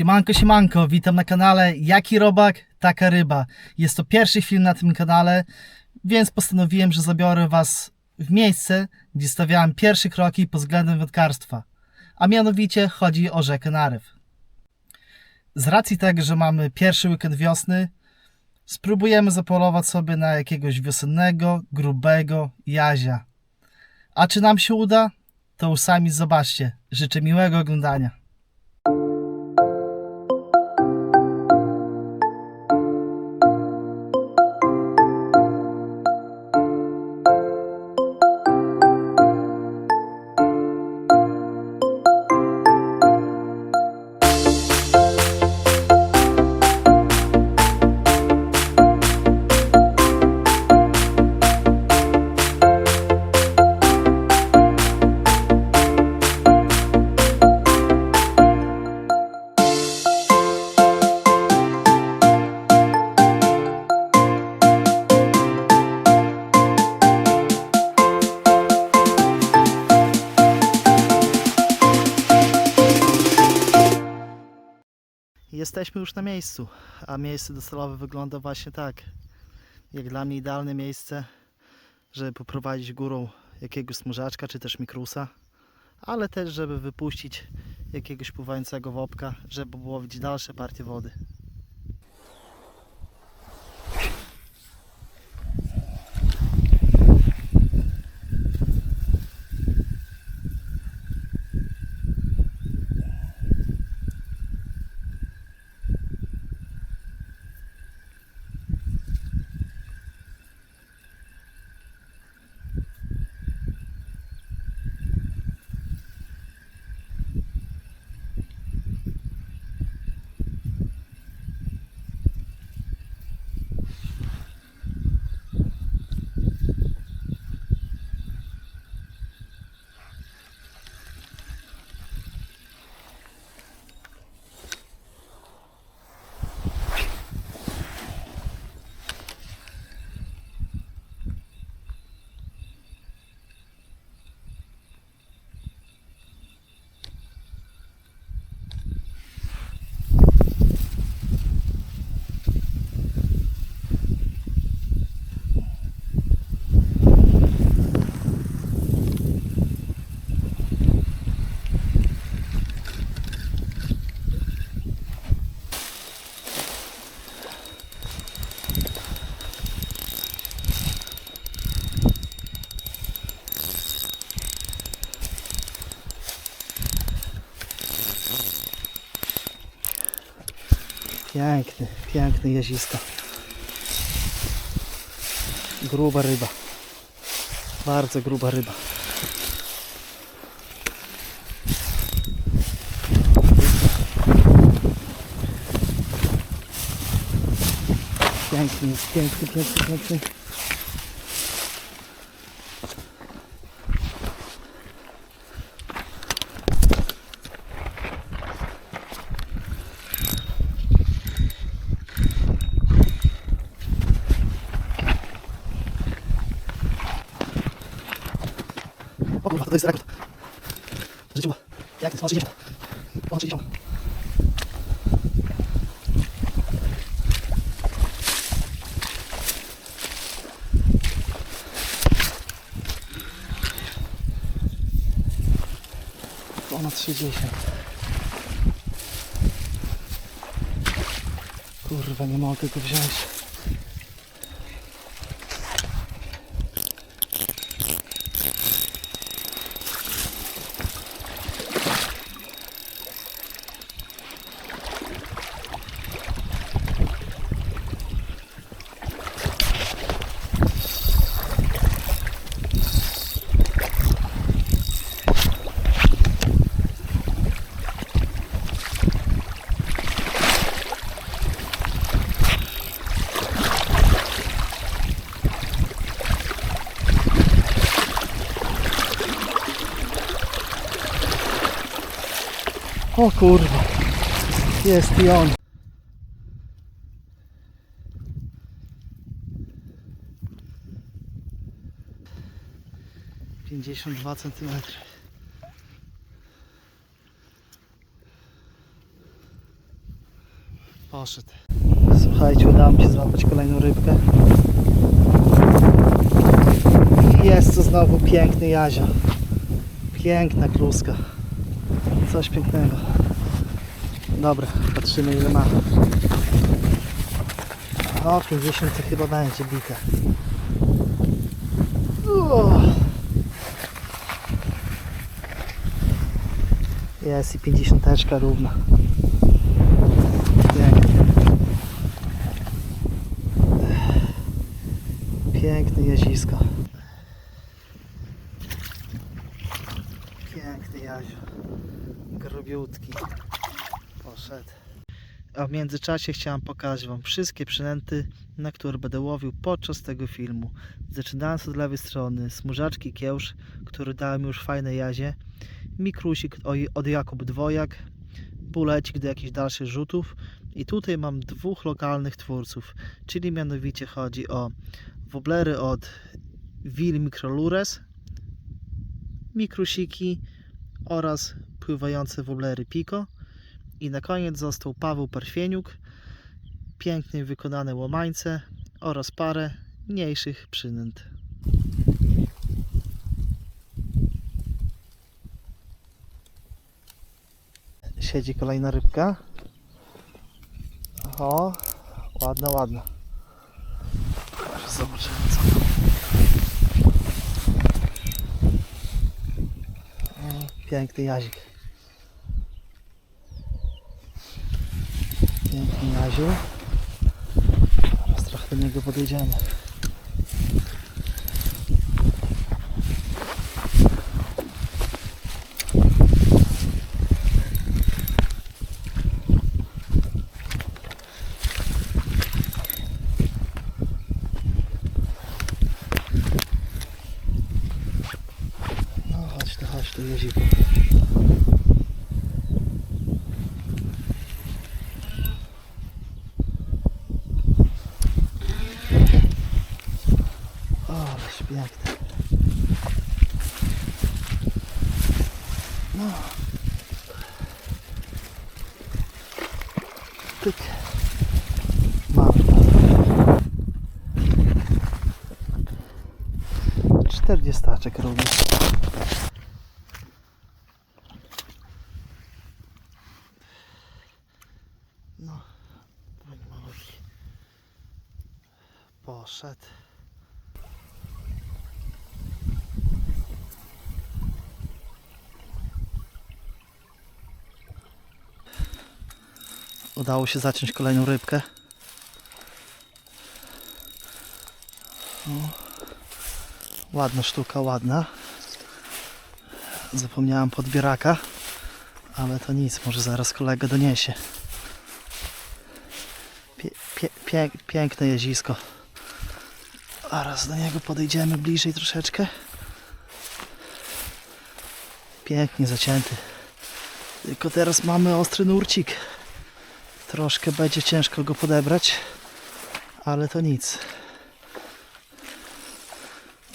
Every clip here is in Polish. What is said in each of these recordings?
Siemanko, siemanko, witam na kanale Jaki Robak, Taka Ryba. Jest to pierwszy film na tym kanale, więc postanowiłem, że zabiorę Was w miejsce, gdzie stawiałem pierwsze kroki pod względem wędkarstwa. A mianowicie chodzi o rzekę Narew. Z racji tego, że mamy pierwszy weekend wiosny, spróbujemy zapolować sobie na jakiegoś wiosennego, grubego jazia. A czy nam się uda? To już sami zobaczcie. Życzę miłego oglądania. Już na miejscu, a miejsce docelowe wygląda właśnie tak. Jak dla mnie idealne miejsce, żeby poprowadzić górą jakiegoś smurzaczka czy też mikrusa, ale też żeby wypuścić jakiegoś pływającego wopka, żeby łowić dalsze partie wody. Piękny, piękny jezisko. Gruba ryba. Bardzo gruba ryba. Piękny piękny, piękny, piękny. O kurwa, to jest rekord. Życiu, jak to jest? 60. Ponad 60. Ponad 60. Kurwa, nie mogę go wziąć. O kurwa. Jest i on. Pięćdziesiąt dwa centymetry. Poszedł. Słuchajcie, udało mi się złapać kolejną rybkę. Jest to znowu piękny jazio. Piękna kluska. Coś pięknego. Dobra, patrzymy ile ma. O, 50 to chyba będzie bite. Uuu. Jest i 50 równa. Pięknie. Piękne jezisko. Piękny jazio. Grubiutki. Poszedł. A w międzyczasie chciałem pokazać Wam wszystkie przynęty, na które będę łowił podczas tego filmu. Zaczynając od lewej strony, smurzaczki kiełsz, który dałem już fajne jazie, mikrusik od Jakub Dwojak, bulecik do jakichś dalszych rzutów i tutaj mam dwóch lokalnych twórców, czyli mianowicie chodzi o woblery od Wil Microlures, mikrusiki oraz pływające woblery Pico i na koniec został Paweł Parfieniuk, pięknie wykonane łomańce oraz parę mniejszych przynęt. Siedzi kolejna rybka. O, ładna, ładna. Zobaczymy co. O, Piękny jazik. Jaziu. Teraz trochę do niego podejdziemy. No. Mamy to. 40 również. No. Poszedł. Udało się zaciąć kolejną rybkę. Ładna sztuka, ładna. Zapomniałem podbieraka, ale to nic, może zaraz kolega doniesie. Pie, pie, piękne jezisko. Zaraz do niego podejdziemy bliżej troszeczkę. Pięknie zacięty. Tylko teraz mamy ostry nurcik. Troszkę będzie ciężko go podebrać, ale to nic.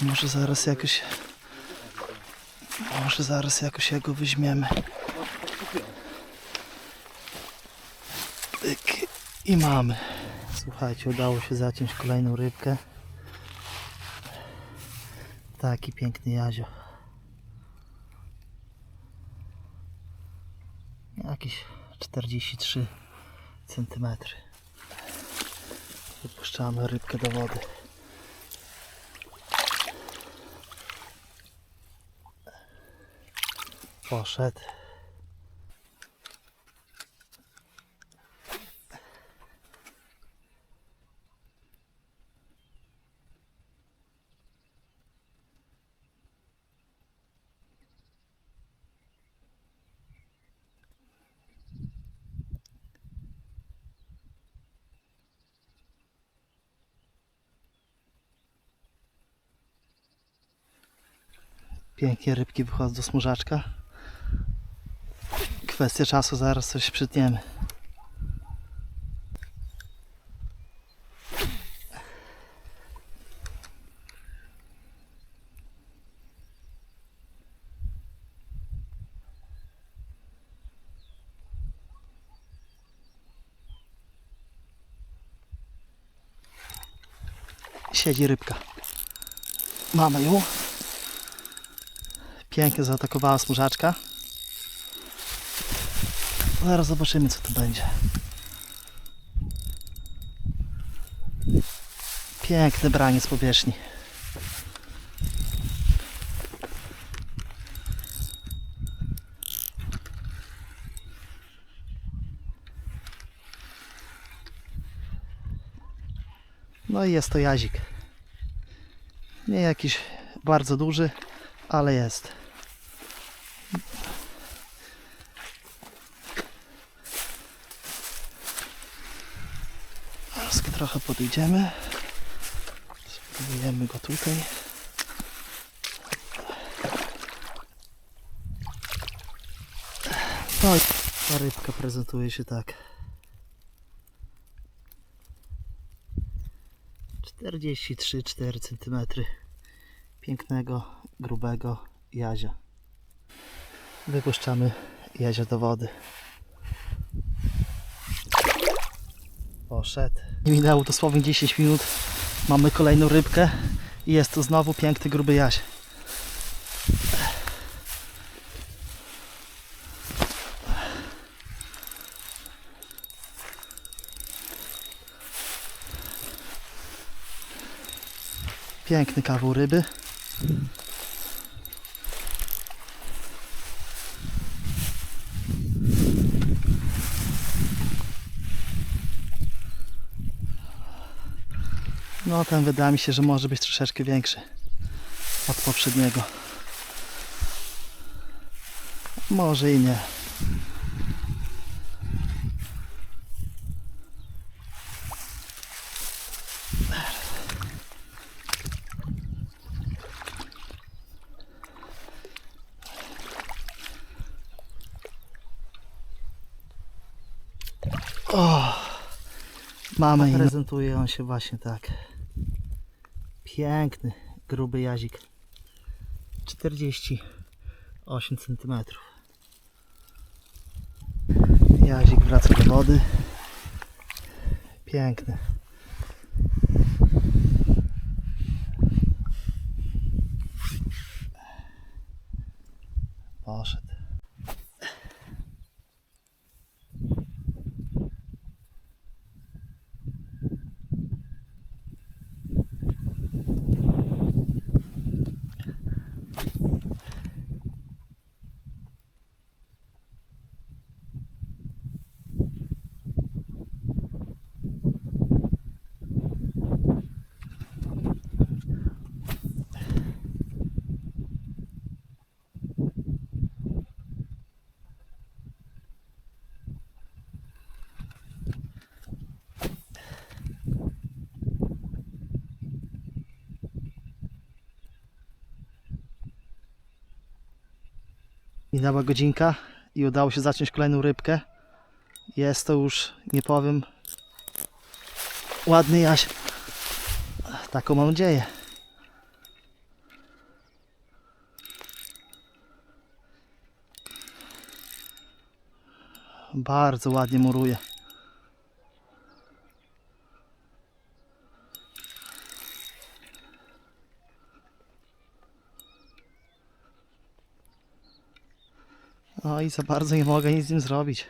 Może zaraz jakoś. Może zaraz jakoś jego weźmiemy. I mamy. Słuchajcie, udało się zaciąć kolejną rybkę. Taki piękny jazio. Jakieś 43 centymetry. Wypuszczamy rybkę do wody. Poszedł. Pięknie rybki wychodzą do smużaczka. Kwestia czasu, zaraz coś przytniemy. siedzi rybka. Mamy ją. Pięknie zaatakowała smużaczka. Zaraz zobaczymy co to będzie. Piękne branie z powierzchni. No i jest to jazik. Nie jakiś bardzo duży, ale jest. Teraz trochę podejdziemy. Spróbujemy go tutaj. No i ta rybka prezentuje się tak. 43-4 cm pięknego, grubego jazia. Wypuszczamy jazia do wody. Poszedł. Minęło dosłownie 10 minut. Mamy kolejną rybkę i jest to znowu piękny, gruby jaś. Piękny kawał ryby. No ten wydaje mi się, że może być troszeczkę większy od poprzedniego. Może i nie. O, mamy prezentuje on się właśnie tak. Piękny, gruby jazik. 48 cm. Jazik wraca do wody. Piękny. Poszedł. Minęła godzinka i udało się zacząć kolejną rybkę. Jest to już, nie powiem, ładny jaś. Taką mam nadzieję. Bardzo ładnie muruje. No i za bardzo nie mogę nic z nim zrobić.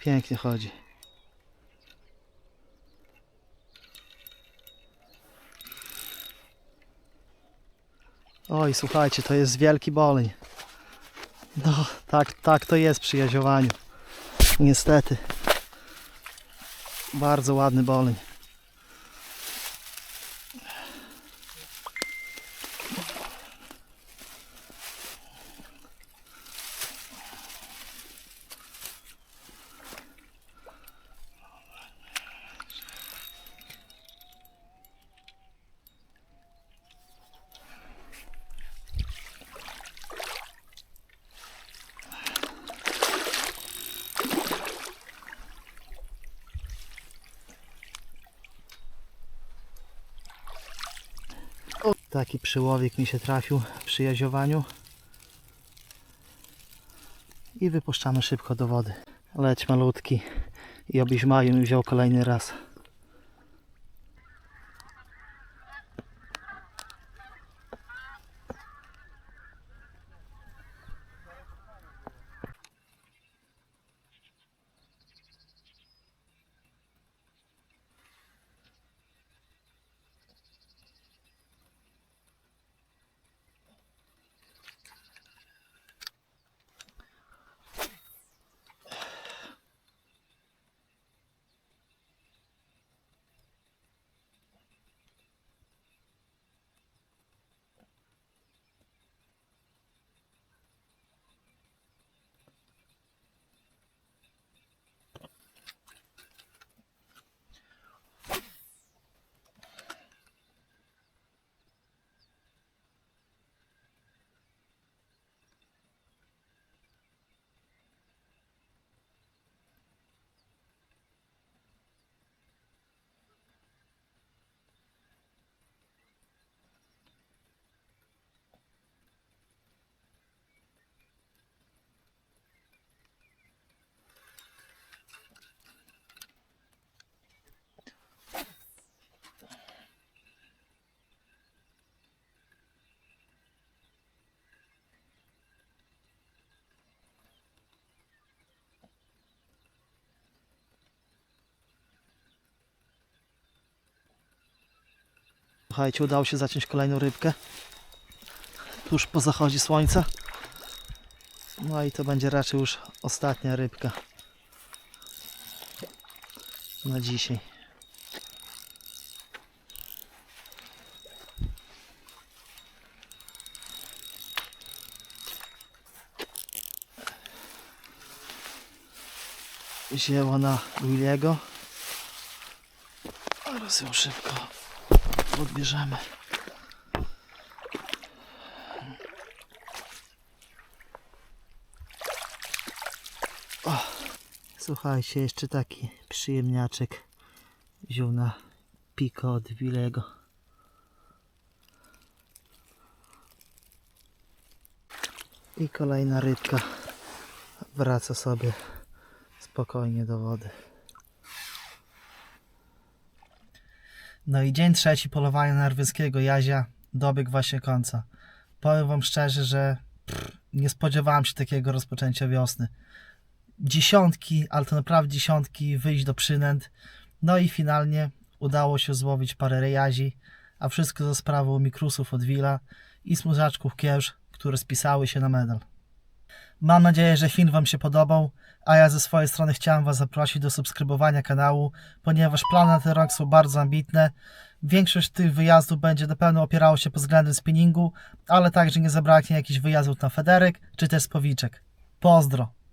Pięknie chodzi. Oj, słuchajcie, to jest wielki boleń. No, tak, tak to jest przy jaziowaniu. Niestety. Bardzo ładny boleń. Taki przyłowik mi się trafił przy jaziowaniu. I wypuszczamy szybko do wody. Leć malutki i obyś maju wziął kolejny raz. Słuchajcie, udało się zaciąć kolejną rybkę. Tuż po zachodzie słońca. No i to będzie raczej już ostatnia rybka na dzisiaj. Wzięła na Williego. Teraz ją szybko odbierzemy. O, słuchajcie, jeszcze taki przyjemniaczek wziął na piko od Wilego. I kolejna rybka wraca sobie spokojnie do wody. No i dzień trzeci polowania narwyckiego jazia dobiegł właśnie końca. Powiem wam szczerze, że pff, nie spodziewałem się takiego rozpoczęcia wiosny. Dziesiątki, ale to naprawdę dziesiątki, wyjść do przynęt. No i finalnie udało się złowić parę rejazi, a wszystko za sprawą mikrusów od Wila i smurzaczków kiełż, które spisały się na medal. Mam nadzieję, że film Wam się podobał, a ja ze swojej strony chciałem Was zaprosić do subskrybowania kanału, ponieważ plany na ten rok są bardzo ambitne. Większość tych wyjazdów będzie na pewno opierało się pod względem spinningu, ale także nie zabraknie jakichś wyjazdów na federek czy też spowiczek. Pozdro!